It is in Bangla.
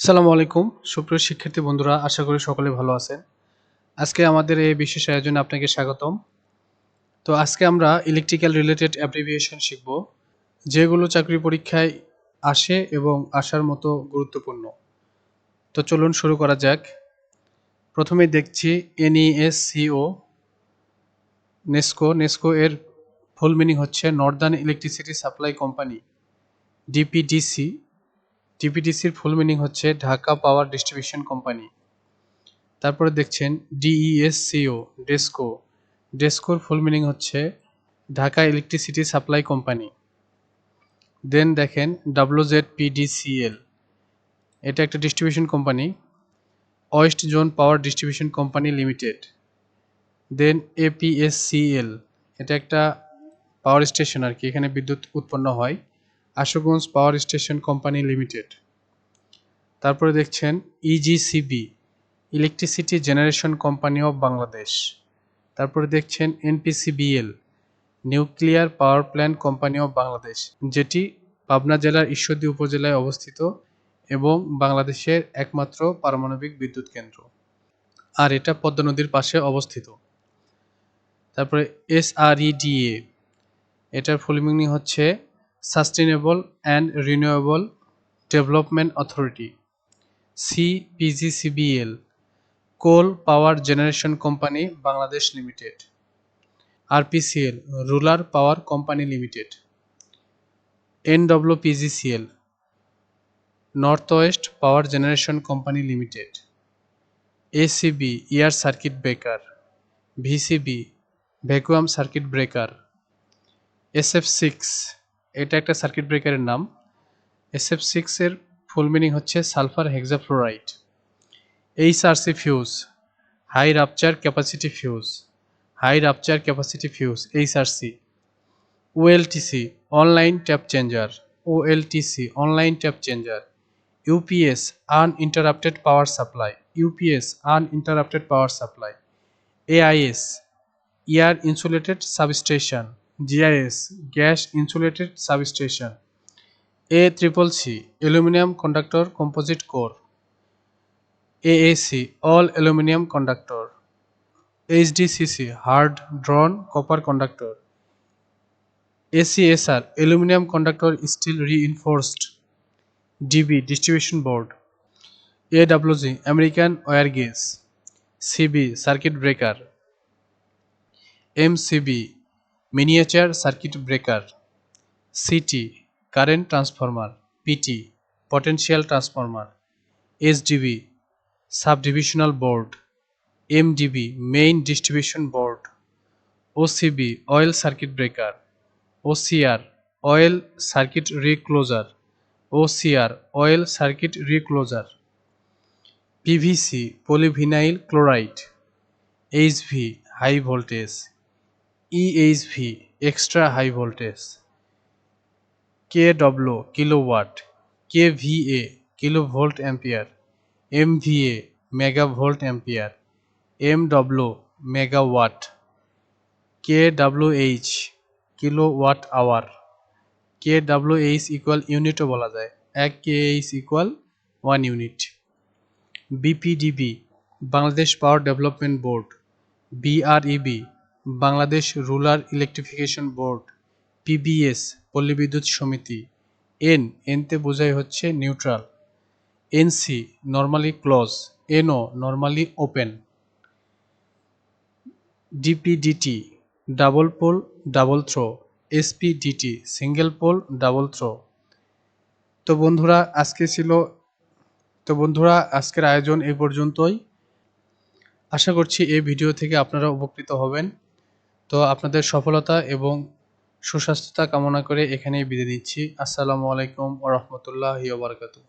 সালামু আলাইকুম। সুপ্রিয় শিক্ষার্থী বন্ধুরা, আশা করি সকলে ভালো আছেন। আজকে আমাদের এই বিশেষ আয়োজনে আপনাকে স্বাগতম। তো আজকে আমরা ইলেকট্রিক্যাল রিলেটেড অ্যাব্রিভিয়েশন শিখব, যেগুলো চাকরি পরীক্ষায় আসে এবং আসার মতো গুরুত্বপূর্ণ। তো চলুন শুরু করা যাক। প্রথমে দেখছি এনইএসসিও, নেস্কো। নেস্কো এর ফুল মিনিং হচ্ছে northern electricity supply company DPDC টিপিডিসির full meaning হচ্ছে ঢাকা পাওয়ার ডিস্ট্রিবিউশন কোম্পানি তারপরে দেখছেন ডিইএসসিও ডেস্কো ডেস্কোর ফুল মিনিং হচ্ছে Dhaka electricity supply company then দেখেন ডাব্লুজেড পিডিসিএল এটা একটা distribution company west zone power distribution company limited then APSCL এটা একটা পাওয়ার স্টেশন আর কি, এখানে বিদ্যুৎ উৎপন্ন হয়। Ashuganj power station company limited. তারপরে দেখছেন E EGCB electricity generation company of Bangladesh. তারপরে দেখছেন NPCBL nuclear power plant company of Bangladesh, যেটি পাবনা জেলার ঈশ্বরদী উপজেলায় অবস্থিত এবং বাংলাদেশের একমাত্র পারমাণবিক বিদ্যুৎ কেন্দ্র। আর এটা পদ্মা নদীর পাশে অবস্থিত। তারপরে এসআরইডিএ এটার ফুল মিনিং হচ্ছে sustainable and renewable development authority CPGCBL coal power generation company Bangladesh limited RPCL rural power company limited NWPGCL north west power generation company limited ACB air circuit breaker VCB vacuum circuit breaker SF six এটা একটা সার্কিট ব্রেকারের নাম। এসএফ সিক্সের ফুল মিনিং হচ্ছে sulphur hexafluoride HRC fuse high rupture capacity fuse high rupture capacity fuse HRC OLTC online tap changer OLTC online tap changer UPS un uninterrupted power supply UPS un uninterrupted power supply AIS air insulated substation GIS, gas insulated substation. A triple C, aluminium conductor composite core. AAC all aluminium conductor. HDCC hard drawn copper conductor. ACSR aluminium conductor steel reinforced. DB, distribution board. AWG American wire gauge CB circuit breaker. MCB miniature circuit breaker, CT, current transformer, PT, potential transformer, SDB, subdivisional board, MDB, main distribution board, OCB, oil circuit breaker, OCR, oil circuit recloser, OCR, oil circuit recloser, PVC, polyvinyl chloride, HV, high voltage. EHV extra high voltage K W kilowatt K VA kilo volt ampere M VA mega volt ampere M W megawatt K W H kilo watt hour K W H equal ইউনিটও বলা যায়। এক K H equal one unit BPDB Bangladesh power development board BREB Bangladesh rural electrification board, PBS, Palli Bidyut Samity, N এনতে বোঝাই হচ্ছে neutral NC normally close NO normally open. DPDT, double pole, double throw, SPDT, single pole, double throw. তো বন্ধুরা, আজকে ছিল, তো বন্ধুরা, আজকের আয়োজন এই পর্যন্তই। আশা করছি এই ভিডিও থেকে আপনারা উপকৃত হবেন। তো আপনাদের সফলতা এবং সুস্বাস্থ্যতা কামনা করে এখানেই বিদায় নিচ্ছি। আসসালামু আলাইকুম ওরহমতুল্লাহ বারকাতু